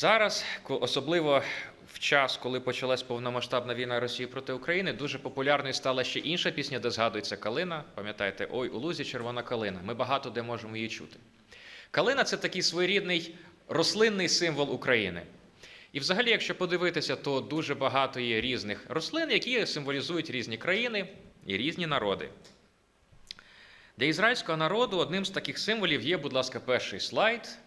Зараз, особливо в час, коли почалась повномасштабна війна Росії проти України, дуже популярною стала ще інша пісня, де згадується калина. Пам'ятаєте, ой, у лузі червона калина. Ми багато де можемо її чути. Калина це такий своєрідний рослинний символ України. І взагалі, якщо подивитися, то дуже багато є різних рослин, які символізують різні країни і різні народи. Для ізраїльського народу одним з таких символів є, будь ласка, перший слайд.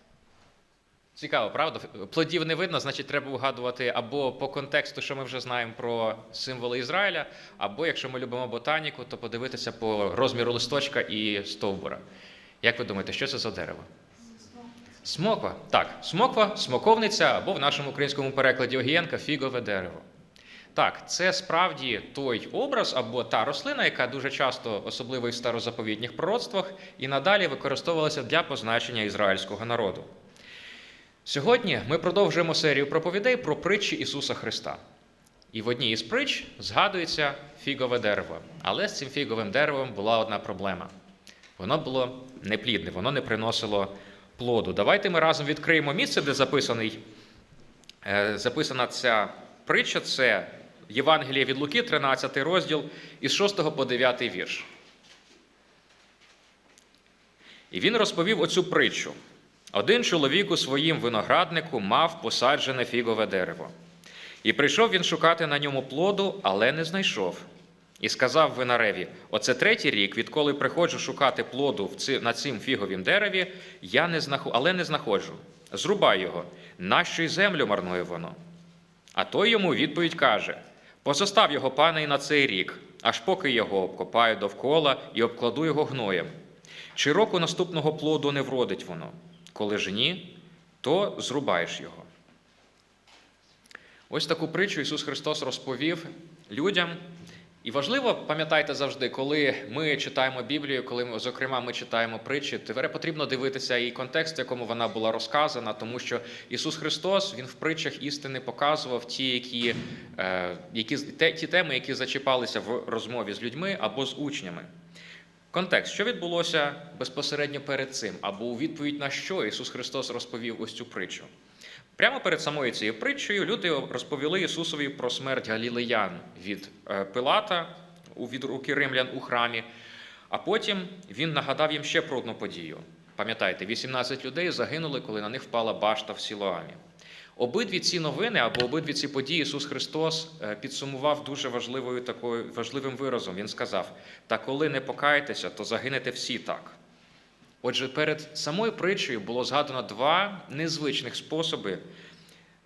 Цікаво, правда? Плодів не видно, значить, треба вгадувати або по контексту, що ми вже знаємо про символи Ізраїля, або якщо ми любимо ботаніку, то подивитися по розміру листочка і стовбура. Як ви думаєте, що це за дерево? Смоква. Так, смоква, смоковниця, або в нашому українському перекладі Огієнка фігове дерево. Так, це справді той образ або та рослина, яка дуже часто, особливо і в старозаповітніх пророцтвах, і надалі використовувалася для позначення ізраїльського народу. Сьогодні ми продовжуємо серію проповідей про притчі Ісуса Христа. І в одній із притч згадується фігове дерево. Але з цим фіговим деревом була одна проблема. Воно було неплідне, воно не приносило плоду. Давайте ми разом відкриємо місце, де записаний, е, записана ця притча. Це Євангеліє від Луки, 13 розділ, із 6 по 9 вірш. І він розповів оцю притчу. Один чоловік у своїм винограднику мав посаджене фігове дерево. І прийшов він шукати на ньому плоду, але не знайшов. І сказав винареві: Оце третій рік, відколи приходжу шукати плоду на цим фіговім дереві, я не знаху, але не знаходжу. Зрубай його, нащо й землю марнує воно. А той йому відповідь каже: Позостав його пане і на цей рік, аж поки його обкопаю довкола і обкладу його гноєм. Чи року наступного плоду не вродить воно? Коли ж ні, то зрубаєш його. Ось таку притчу Ісус Христос розповів людям. І важливо, пам'ятайте завжди, коли ми читаємо Біблію, коли ми, зокрема ми читаємо притчі, тепер потрібно дивитися і контекст, в якому вона була розказана, тому що Ісус Христос Він в притчах істини показував ті, які, е, які, ті теми, які зачіпалися в розмові з людьми або з учнями. Контекст, що відбулося безпосередньо перед цим, або у відповідь на що Ісус Христос розповів ось цю притчу. Прямо перед самою цією притчею люди розповіли Ісусові про смерть галілеян від е, Пилата від руки римлян у храмі. А потім він нагадав їм ще про одну подію. Пам'ятаєте, 18 людей загинули, коли на них впала башта в Сілоамі. Обидві ці новини або обидві ці події Ісус Христос е, підсумував дуже важливою такою важливим виразом. Він сказав: Та коли не покаєтеся, то загинете всі так. Отже, перед самою притчею було згадано два незвичних способи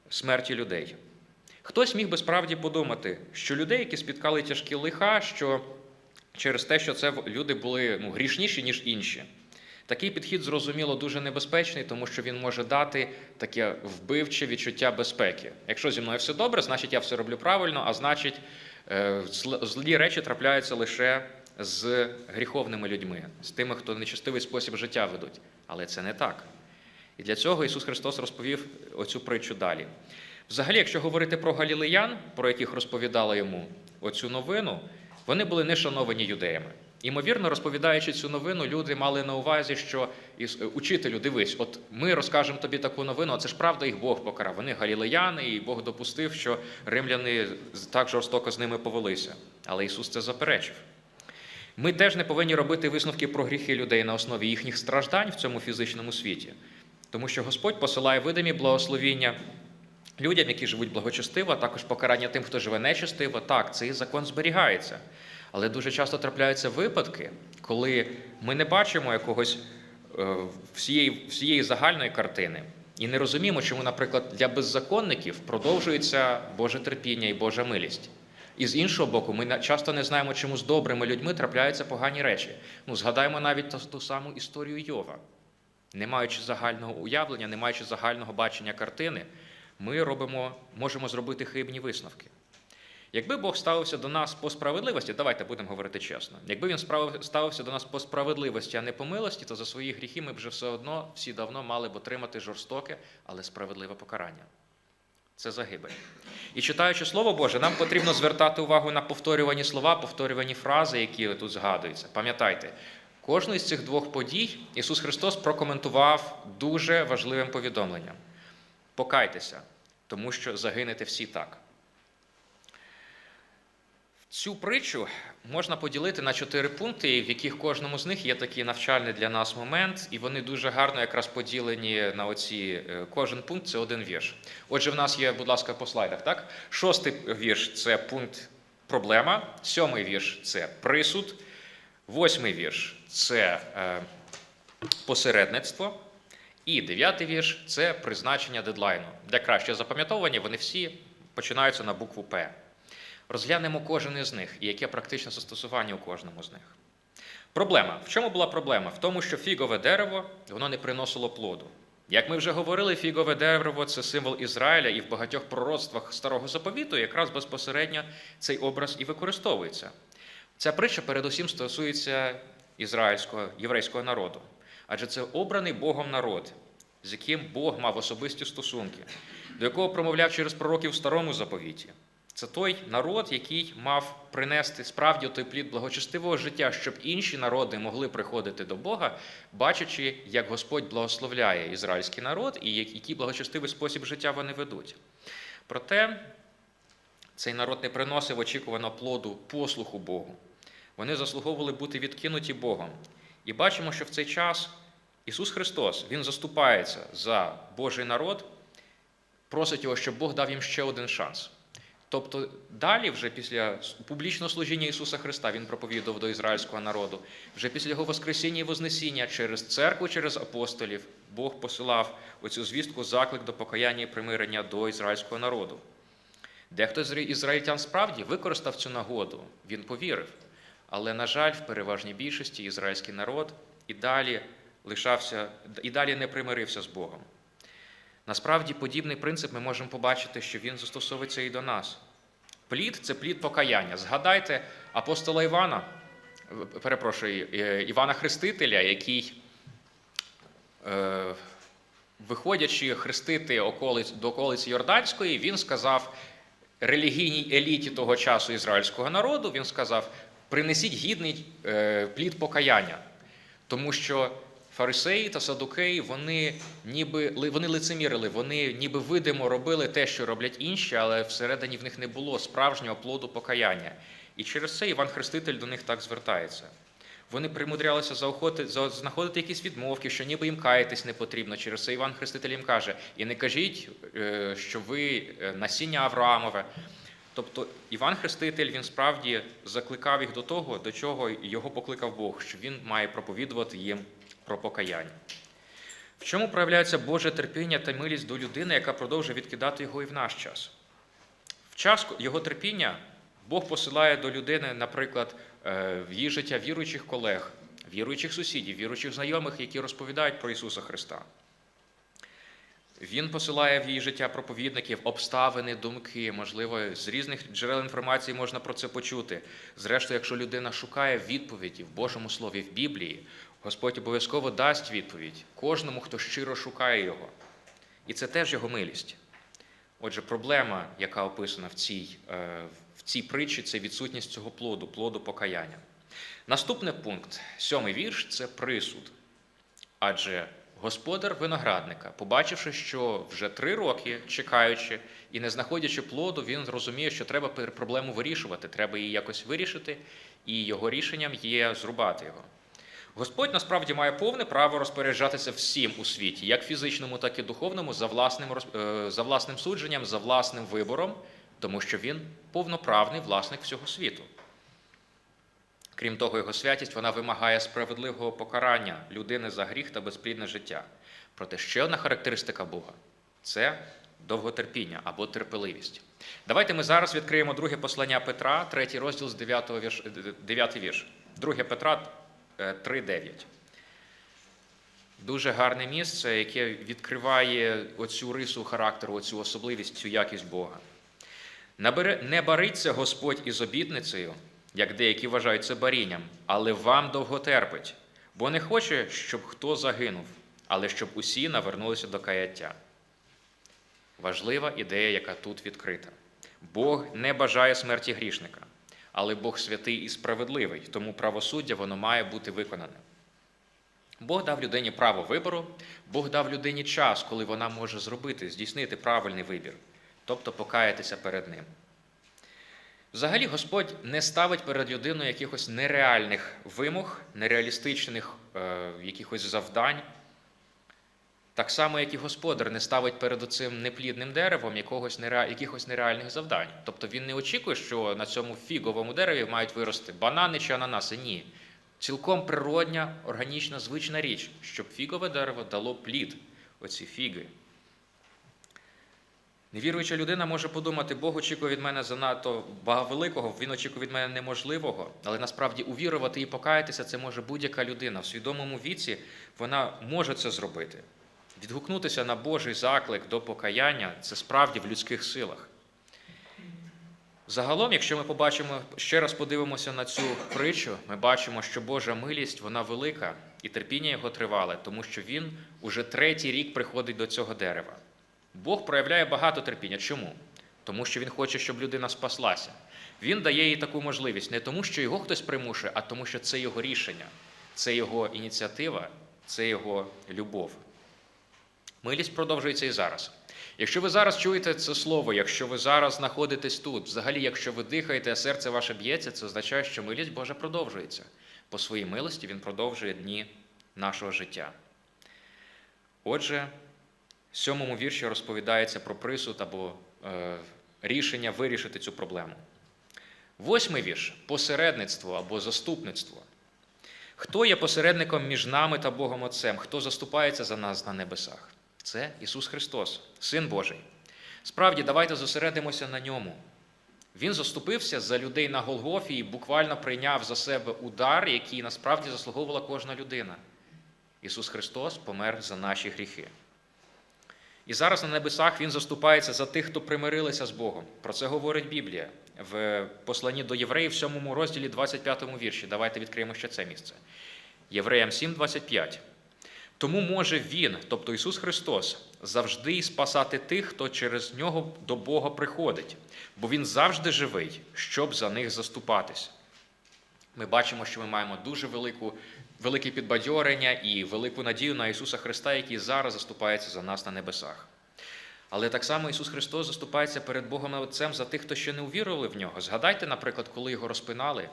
смерті людей. Хтось міг би справді подумати, що людей, які спіткали тяжкі лиха, що через те, що це люди були ну, грішніші, ніж інші. Такий підхід, зрозуміло, дуже небезпечний, тому що він може дати таке вбивче відчуття безпеки. Якщо зі мною все добре, значить я все роблю правильно, а значить, е, злі речі трапляються лише з гріховними людьми, з тими, хто нечестивий спосіб життя ведуть. Але це не так. І для цього Ісус Христос розповів оцю притчу далі. Взагалі, якщо говорити про галілеян, про яких розповідали йому оцю новину, вони були не шановані юдеями. Імовірно, розповідаючи цю новину, люди мали на увазі, що «Іс- е, учителю, дивись, от ми розкажемо тобі таку новину, а це ж правда, їх Бог покарав. Вони галілеяни, і Бог допустив, що римляни так жорстоко з ними повелися. Але Ісус це заперечив. Ми теж не повинні робити висновки про гріхи людей на основі їхніх страждань в цьому фізичному світі, тому що Господь посилає видимі благословіння людям, які живуть благочестиво, а також покарання тим, хто живе нечестиво. Так, цей закон зберігається. Але дуже часто трапляються випадки, коли ми не бачимо якогось е, всієї, всієї загальної картини. І не розуміємо, чому, наприклад, для беззаконників продовжується Боже терпіння і Божа милість. І з іншого боку, ми часто не знаємо, чому з добрими людьми трапляються погані речі. Ну, згадаємо навіть ту, ту саму історію Йова. Не маючи загального уявлення, не маючи загального бачення картини, ми робимо, можемо зробити хибні висновки. Якби Бог ставився до нас по справедливості, давайте будемо говорити чесно. Якби він ставився до нас по справедливості, а не по милості, то за свої гріхи ми вже все одно всі давно мали б отримати жорстоке, але справедливе покарання. Це загибель. І читаючи Слово Боже, нам потрібно звертати увагу на повторювані слова, повторювані фрази, які тут згадуються. Пам'ятайте, кожну із цих двох подій Ісус Христос прокоментував дуже важливим повідомленням. Покайтеся, тому що загинете всі так. Цю притчу можна поділити на чотири пункти, в яких кожному з них є такий навчальний для нас момент, і вони дуже гарно якраз поділені на оці. е, Кожен пункт це один вірш. Отже, в нас є, будь ласка, по слайдах, так? Шостий вірш це пункт проблема, сьомий вірш це присуд, восьмий вірш це е, посередництво. І дев'ятий вірш це призначення дедлайну. Для кращого запам'ятовування вони всі починаються на букву П. Розглянемо кожен із них і яке практичне застосування у кожному з них. Проблема. В чому була проблема? В тому, що фігове дерево воно не приносило плоду. Як ми вже говорили, фігове дерево це символ Ізраїля, і в багатьох пророцтвах старого заповіту якраз безпосередньо цей образ і використовується. Ця притча передусім стосується ізраїльського єврейського народу, адже це обраний Богом народ, з яким Бог мав особисті стосунки, до якого промовляв через пророків в старому заповіті. Це той народ, який мав принести справді той плід благочестивого життя, щоб інші народи могли приходити до Бога, бачачи, як Господь благословляє ізраїльський народ і який благочестивий спосіб життя вони ведуть. Проте цей народ не приносив очікуваного плоду послуху Богу. Вони заслуговували бути відкинуті Богом. І бачимо, що в цей час Ісус Христос Він заступається за Божий народ, просить його, щоб Бог дав їм ще один шанс. Тобто далі, вже після публічного служіння Ісуса Христа, Він проповідував до ізраїльського народу, вже після Його Воскресіння і Вознесіння через церкву, через апостолів, Бог посилав оцю звістку заклик до покаяння і примирення до ізраїльського народу. Дехто з ізраїльтян справді використав цю нагоду, він повірив. Але, на жаль, в переважній більшості ізраїльський народ і далі лишався, і далі не примирився з Богом. Насправді, подібний принцип ми можемо побачити, що він застосовується і до нас. Плід це плід покаяння. Згадайте апостола Івана, перепрошую, е, Івана Хрестителя, який, е, виходячи хрестити до околиці Йорданської, він сказав релігійній еліті того часу ізраїльського народу, він сказав: принесіть гідний е, плід покаяння. Тому що фарисеї та садукеї, вони ніби вони лицемірили, вони ніби видимо робили те, що роблять інші, але всередині в них не було справжнього плоду покаяння. І через це Іван Хреститель до них так звертається. Вони примудрялися заохоти, знаходити якісь відмовки, що ніби їм каятись не потрібно. Через це Іван Хреститель їм каже: і не кажіть, е, що ви насіння Авраамове. Тобто Іван Хреститель він справді закликав їх до того, до чого його покликав Бог, що він має проповідувати їм про покаяння. В чому проявляється Боже терпіння та милість до людини, яка продовжує відкидати його і в наш час? В час його терпіння Бог посилає до людини, наприклад, е, в її життя віруючих колег, віруючих сусідів, віруючих знайомих, які розповідають про Ісуса Христа. Він посилає в її життя проповідників, обставини, думки, можливо, з різних джерел інформації можна про це почути. Зрештою, якщо людина шукає відповіді в Божому Слові в Біблії, Господь обов'язково дасть відповідь кожному, хто щиро шукає його. І це теж його милість. Отже, проблема, яка описана в цій, в цій притчі, це відсутність цього плоду, плоду покаяння. Наступний пункт, сьомий вірш це присуд. Адже господар виноградника, побачивши, що вже три роки чекаючи і не знаходячи плоду, він розуміє, що треба проблему вирішувати, треба її якось вирішити, і його рішенням є зрубати його. Господь насправді має повне право розпоряджатися всім у світі, як фізичному, так і духовному, за власним, е, за власним судженням, за власним вибором, тому що він повноправний власник всього світу. Крім того, його святість вона вимагає справедливого покарання людини за гріх та безплідне життя. Проте ще одна характеристика Бога це довготерпіння або терпеливість. Давайте ми зараз відкриємо друге послання Петра, третій розділ з 9 вірш, 9 вірш. Друге Петра 3.9. Дуже гарне місце, яке відкриває оцю рису характеру, оцю особливість, цю якість Бога. Не бариться Господь із обітницею, як деякі вважають це барінням, але вам довго терпить, бо не хоче, щоб хто загинув, але щоб усі навернулися до каяття. Важлива ідея, яка тут відкрита. Бог не бажає смерті грішника, але Бог святий і справедливий, тому правосуддя воно має бути виконане. Бог дав людині право вибору, Бог дав людині час, коли вона може зробити, здійснити правильний вибір, тобто покаятися перед ним. Взагалі, Господь не ставить перед людиною якихось нереальних вимог, нереалістичних е, якихось завдань. Так само, як і господар не ставить перед цим неплідним деревом якогось нере... якихось нереальних завдань. Тобто він не очікує, що на цьому фіговому дереві мають вирости банани чи ананаси. Ні. Цілком природня, органічна, звична річ, щоб фігове дерево дало плід, оці фіги. Невіруюча людина може подумати, Бог очікує від мене занадто великого, він очікує від мене неможливого, але насправді увірувати і покаятися це може будь-яка людина. В свідомому віці вона може це зробити. Відгукнутися на Божий заклик до покаяння це справді в людських силах. Загалом, якщо ми побачимо, ще раз подивимося на цю притчу, ми бачимо, що Божа милість вона велика і терпіння його тривале, тому що він уже третій рік приходить до цього дерева. Бог проявляє багато терпіння. Чому? Тому що він хоче, щоб людина спаслася. Він дає їй таку можливість не тому, що його хтось примушує, а тому, що це його рішення, це його ініціатива, це його любов. Милість продовжується і зараз. Якщо ви зараз чуєте це слово, якщо ви зараз знаходитесь тут, взагалі, якщо ви дихаєте, а серце ваше б'ється, це означає, що милість Божа продовжується. По своїй милості Він продовжує дні нашого життя. Отже, в сьомому вірші розповідається про присуд або е, рішення вирішити цю проблему. Восьмий вірш посередництво або заступництво. Хто є посередником між нами та Богом Отцем? Хто заступається за нас на небесах? Це Ісус Христос, Син Божий. Справді, давайте зосередимося на ньому. Він заступився за людей на Голгофі і буквально прийняв за себе удар, який насправді заслуговувала кожна людина. Ісус Христос помер за наші гріхи. І зараз на небесах Він заступається за тих, хто примирилися з Богом. Про це говорить Біблія в посланні до євреїв, в 7 розділі 25 вірші. Давайте відкриємо ще це місце. Євреям 7, 25. Тому може Він, тобто Ісус Христос, завжди спасати тих, хто через нього до Бога приходить, бо Він завжди живий, щоб за них заступатись. Ми бачимо, що ми маємо дуже велику, велике підбадьорення і велику надію на Ісуса Христа, який зараз заступається за нас на небесах. Але так само Ісус Христос заступається перед Богом Отцем за тих, хто ще не увірували в нього. Згадайте, наприклад, коли його розпинали,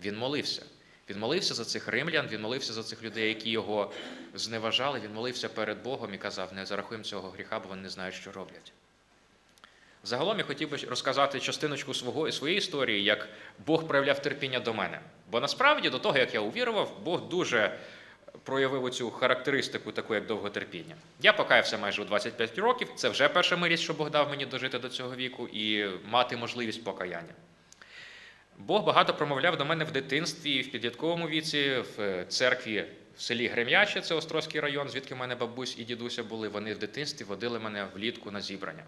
Він молився. Він молився за цих римлян, він молився за цих людей, які його зневажали. Він молився перед Богом і казав: не зарахуємо цього гріха, бо вони не знають, що роблять. Загалом я хотів би розказати частиночку свого, своєї історії, як Бог проявляв терпіння до мене. Бо насправді, до того, як я увірував, Бог дуже проявив цю характеристику, таку як довготерпіння. Я покаявся майже у 25 років. Це вже перша милість, що Бог дав мені дожити до цього віку і мати можливість покаяння. Бог багато промовляв до мене в дитинстві, в підлітковому віці, в церкві в селі Грем'яче, це Острозький район, звідки в мене бабусь і дідуся були. Вони в дитинстві водили мене влітку на зібрання.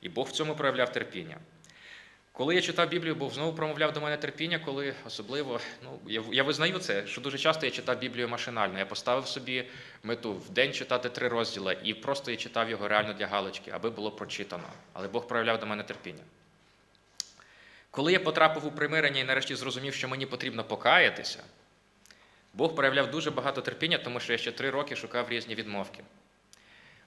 І Бог в цьому проявляв терпіння. Коли я читав Біблію, Бог знову промовляв до мене терпіння, коли особливо, ну я я визнаю це, що дуже часто я читав Біблію машинально. Я поставив собі мету в день читати три розділи, і просто я читав його реально для галочки, аби було прочитано. Але Бог проявляв до мене терпіння. Коли я потрапив у примирення і нарешті зрозумів, що мені потрібно покаятися, Бог проявляв дуже багато терпіння, тому що я ще три роки шукав різні відмовки.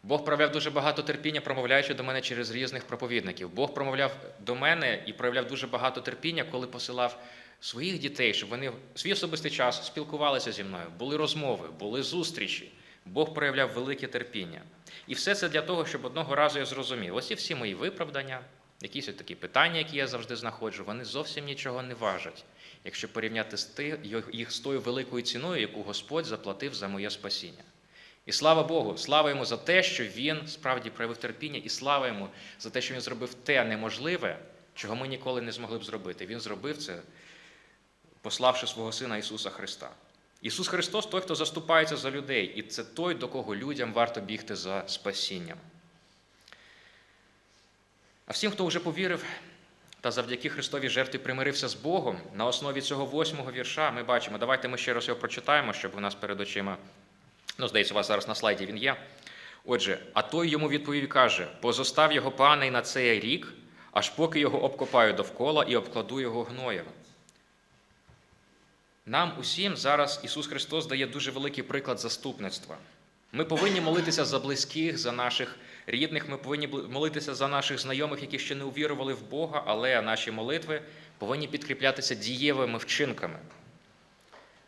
Бог проявляв дуже багато терпіння, промовляючи до мене через різних проповідників. Бог промовляв до мене і проявляв дуже багато терпіння, коли посилав своїх дітей, щоб вони в свій особистий час спілкувалися зі мною, були розмови, були зустрічі. Бог проявляв велике терпіння. І все це для того, щоб одного разу я зрозумів. Ось і всі мої виправдання, якісь такі питання, які я завжди знаходжу, вони зовсім нічого не важать, якщо порівняти їх з тою великою ціною, яку Господь заплатив за моє спасіння. І слава Богу, слава йому за те, що він справді проявив терпіння, і слава йому за те, що він зробив те неможливе, чого ми ніколи не змогли б зробити. Він зробив це, пославши свого Сина Ісуса Христа. Ісус Христос той, хто заступається за людей, і це той, до кого людям варто бігти за спасінням. А всім, хто вже повірив та завдяки Христовій жертві примирився з Богом, на основі цього восьмого вірша ми бачимо, давайте ми ще раз його прочитаємо, щоб у нас перед очима. Ну, здається, у вас зараз на слайді він є. Отже, а той йому відповів і каже: позостав його пане й на цей рік, аж поки його обкопаю довкола і обкладу його гноєм. Нам усім зараз Ісус Христос дає дуже великий приклад заступництва. Ми повинні молитися за близьких, за наших рідних, ми повинні молитися за наших знайомих, які ще не увірували в Бога, але наші молитви повинні підкріплятися дієвими вчинками.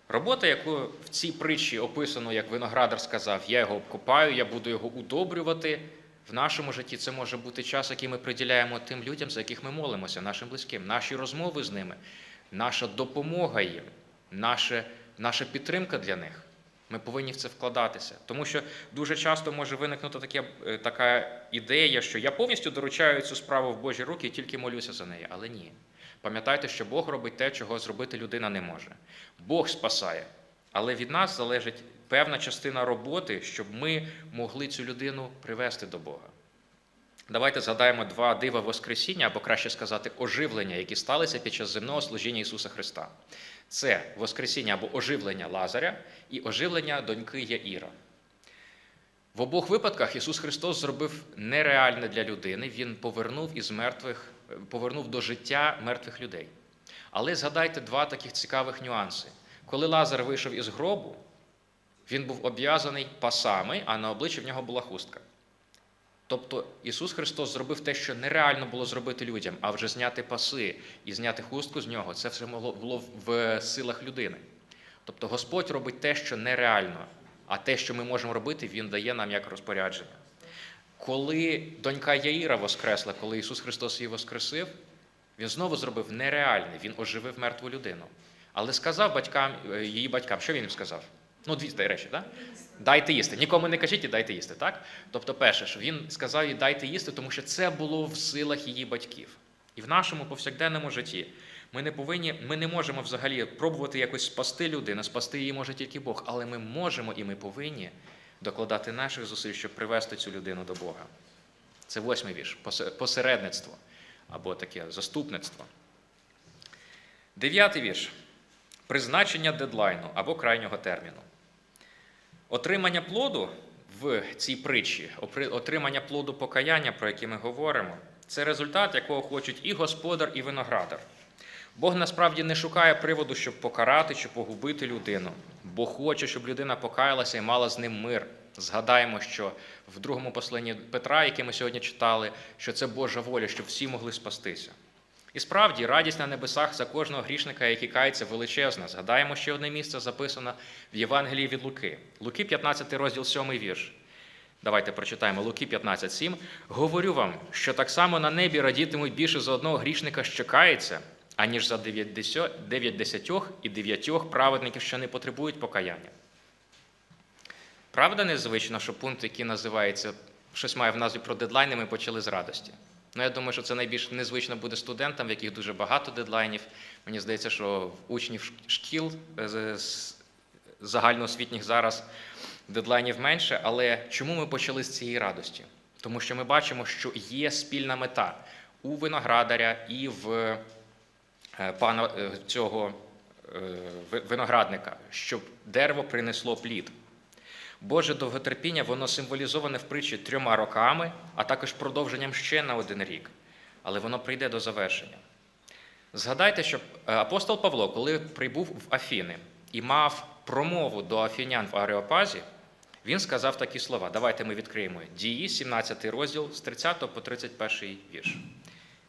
Робота, яку в цій притчі описано, як виноградар сказав, я його обкопаю, я буду його удобрювати. В нашому житті це може бути час, який ми приділяємо тим людям, за яких ми молимося, нашим близьким, наші розмови з ними, наша допомога їм, наша, наша підтримка для них. Ми повинні в це вкладатися. Тому що дуже часто може виникнути таке, е, така ідея, що я повністю доручаю цю справу в Божі руки і тільки молюся за неї. Але ні. Пам'ятайте, що Бог робить те, чого зробити людина не може. Бог спасає, але від нас залежить певна частина роботи, щоб ми могли цю людину привести до Бога. Давайте згадаємо два дива Воскресіння, або краще сказати, оживлення, які сталися під час земного служіння Ісуса Христа. Це Воскресіння або оживлення Лазаря і оживлення доньки Яїра. В обох випадках Ісус Христос зробив нереальне для людини, Він повернув із мертвих, повернув до життя мертвих людей. Але згадайте два таких цікавих нюанси. Коли Лазар вийшов із гробу, він був обв'язаний пасами, а на обличчі в нього була хустка. Тобто Ісус Христос зробив те, що нереально було зробити людям, а вже зняти паси і зняти хустку з нього, це все могло- було в силах людини. Тобто Господь робить те, що нереально, а те, що ми можемо робити, Він дає нам як розпорядження. Коли донька Яїра воскресла, коли Ісус Христос її воскресив, Він знову зробив нереальне, Він оживив мертву людину. Але сказав батькам, е, її батькам, що він їм сказав? Ну, дві речі, так? Дайте їсти. Нікому не кажіть і дайте їсти, так? Тобто, перше, що він сказав їй дайте їсти, тому що це було в силах її батьків. І в нашому повсякденному житті ми не повинні, ми не можемо взагалі пробувати якось спасти людину, спасти її може тільки Бог, але ми можемо і ми повинні докладати наших зусиль, щоб привести цю людину до Бога. Це восьмий вірш посередництво або таке заступництво. Дев'ятий вірш призначення дедлайну або крайнього терміну. Отримання плоду в цій притчі, отримання плоду покаяння, про яке ми говоримо, це результат, якого хочуть і господар, і виноградар. Бог насправді не шукає приводу, щоб покарати чи погубити людину. Бог хоче, щоб людина покаялася і мала з ним мир. Згадаємо, що в другому посланні Петра, яке ми сьогодні читали, що це Божа воля, щоб всі могли спастися. І справді, радість на небесах за кожного грішника, який кається, величезна. Згадаємо ще одне місце записано в Євангелії від Луки. Луки, 15 розділ, 7 вірш. Давайте прочитаємо Луки 15.7. Говорю вам, що так само на небі радітимуть більше за одного грішника, що кається, аніж за дев'ять десятьох і дев'ятьох праведників, що не потребують покаяння. Правда незвично, що пункт, який називається щось має в назві про дедлайни, ми почали з радості. Ну, я думаю, що це найбільш незвично буде студентам, в яких дуже багато дедлайнів. Мені здається, що в учнів шкіл е, загальноосвітніх зараз дедлайнів менше. Але чому ми почали з цієї радості? Тому що ми бачимо, що є спільна мета у виноградаря і в е, пана е, цього виноградника, щоб дерево принесло плід. Боже довготерпіння, воно символізоване в притчі трьома роками, а також продовженням ще на один рік. Але воно прийде до завершення. Згадайте, що е, апостол Павло, коли прибув в Афіни і мав промову до афінян в Ареопазі, він сказав такі слова. Давайте ми відкриємо дії, 17 розділ з 30 по 31 вірш.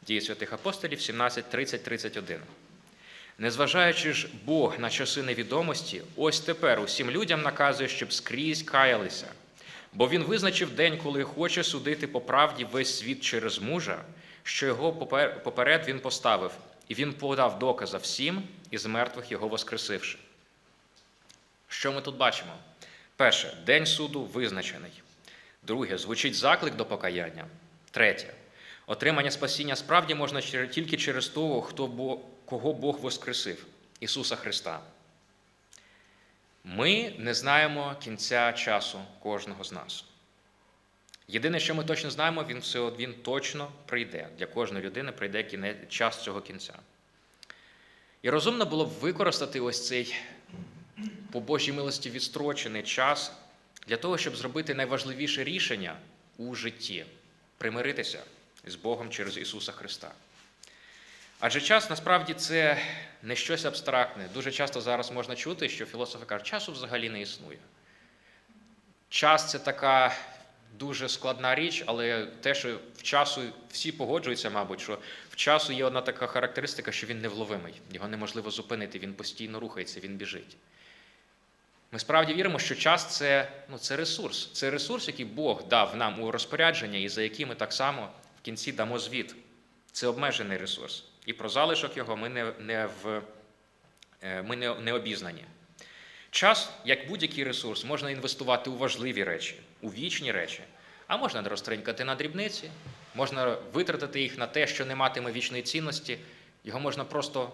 Дії святих апостолів, 17, 30, 31. Незважаючи ж Бог на часи невідомості, ось тепер усім людям наказує, щоб скрізь каялися. Бо він визначив день, коли хоче судити по правді весь світ через мужа, що його поперед він поставив, і він подав доказа всім, із мертвих його воскресивши. Що ми тут бачимо? Перше, день суду визначений. Друге, звучить заклик до покаяння. Третє. Отримання спасіння справді можна тільки через того, хто кого Бог воскресив Ісуса Христа. Ми не знаємо кінця часу кожного з нас. Єдине, що ми точно знаємо, він все він точно прийде. Для кожної людини прийде кінець, час цього кінця. І розумно було б використати ось цей по Божій милості відстрочений час для того, щоб зробити найважливіше рішення у житті примиритися з Богом через Ісуса Христа. Адже час насправді це не щось абстрактне. Дуже часто зараз можна чути, що філософи кажуть, часу взагалі не існує. Час це така дуже складна річ, але те, що в часу всі погоджуються, мабуть, що в часу є одна така характеристика, що він невловимий, його неможливо зупинити, він постійно рухається, він біжить. Ми справді віримо, що час це, ну, це ресурс. Це ресурс, який Бог дав нам у розпорядження, і за який ми так само кінці дамо звіт. Це обмежений ресурс. І про залишок його ми не, не, в, е, ми не, не обізнані. Час, як будь-який ресурс, можна інвестувати у важливі речі, у вічні речі, а можна розтринькати на дрібниці, можна витратити їх на те, що не матиме вічної цінності, його можна просто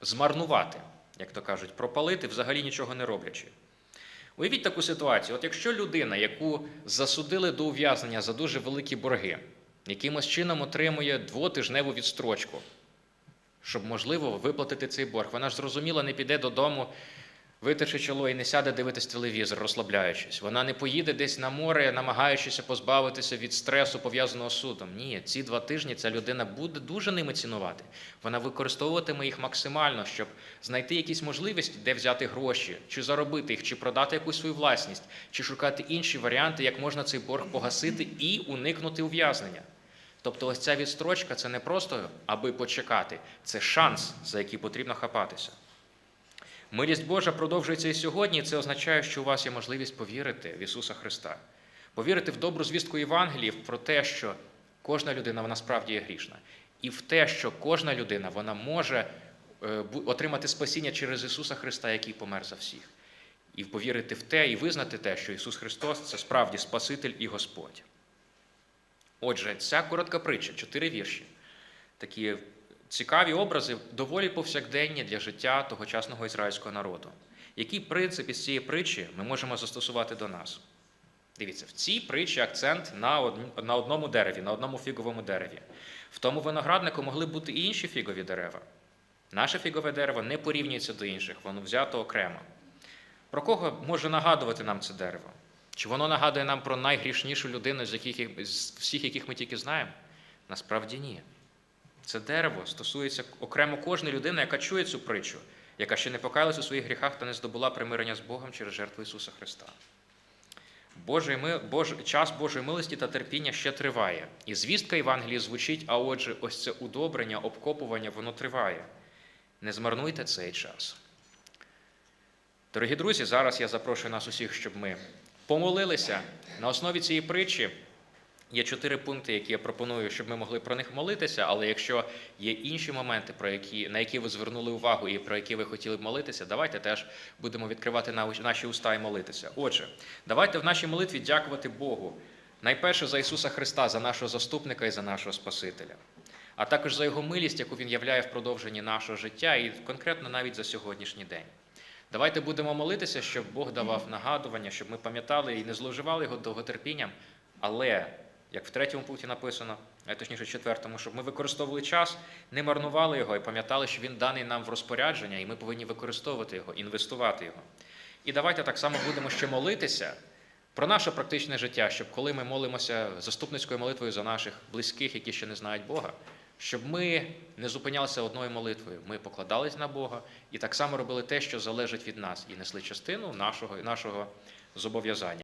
змарнувати, як то кажуть, пропалити, взагалі нічого не роблячи. Уявіть таку ситуацію: от якщо людина, яку засудили до ув'язнення за дуже великі борги, якимось чином отримує двотижневу відстрочку, щоб, можливо, виплатити цей борг, вона ж зрозуміло не піде додому, витерши чоло і не сяде дивитись телевізор, розслабляючись. Вона не поїде десь на море, намагаючись позбавитися від стресу, пов'язаного з судом. Ні, ці два тижні ця людина буде дуже ними цінувати. Вона використовуватиме їх максимально, щоб знайти якісь можливості, де взяти гроші, чи заробити їх, чи продати якусь свою власність, чи шукати інші варіанти, як можна цей борг погасити і уникнути ув'язнення. Тобто, ось ця відстрочка це не просто аби почекати, це шанс, за який потрібно хапатися. Милість Божа продовжується і сьогодні, і це означає, що у вас є можливість повірити в Ісуса Христа, повірити в добру звістку Євангелії про те, що кожна людина вона справді є грішна, і в те, що кожна людина вона може е, отримати спасіння через Ісуса Христа, який помер за всіх, і повірити в те, і визнати те, що Ісус Христос це справді Спаситель і Господь. Отже, ця коротка притча, чотири вірші, такі цікаві образи, доволі повсякденні для життя тогочасного ізраїльського народу. Який принцип із цієї притчі ми можемо застосувати до нас? Дивіться, в цій притчі акцент на, од- на одному дереві, на одному фіговому дереві. В тому винограднику могли бути і інші фігові дерева. Наше фігове дерево не порівнюється до інших, воно взято окремо. Про кого може нагадувати нам це дерево? Чи воно нагадує нам про найгрішнішу людину, з, яких, з всіх, яких ми тільки знаємо? Насправді ні. Це дерево стосується окремо кожної людини, яка чує цю притчу, яка ще не покаялась у своїх гріхах та не здобула примирення з Богом через жертву Ісуса Христа. Божий, ми, Бож, час Божої милості та терпіння ще триває. І звістка Євангелії звучить, а отже, ось це удобрення, обкопування, воно триває. Не змарнуйте цей час. Дорогі друзі, зараз я запрошую нас усіх, щоб ми помолилися. На основі цієї притчі є чотири пункти, які я пропоную, щоб ми могли про них молитися. Але якщо є інші моменти, про які, на які ви звернули увагу і про які ви хотіли б молитися, давайте теж будемо відкривати на- наші уста і молитися. Отже, давайте в нашій молитві дякувати Богу. Найперше за Ісуса Христа, за нашого заступника і за нашого Спасителя, а також за Його милість, яку Він являє в продовженні нашого життя, і конкретно навіть за сьогоднішній день. Давайте будемо молитися, щоб Бог давав нагадування, щоб ми пам'ятали і не зловживали його довготерпінням, але, як в третьому пункті написано, точніше в четвертому, щоб ми використовували час, не марнували його і пам'ятали, що він даний нам в розпорядження, і ми повинні використовувати його, інвестувати його. І давайте так само будемо ще молитися про наше практичне життя, щоб коли ми молимося заступницькою молитвою за наших близьких, які ще не знають Бога, щоб ми не зупинялися одною молитвою, ми покладались на Бога і так само робили те, що залежить від нас, і несли частину нашого, нашого зобов'язання.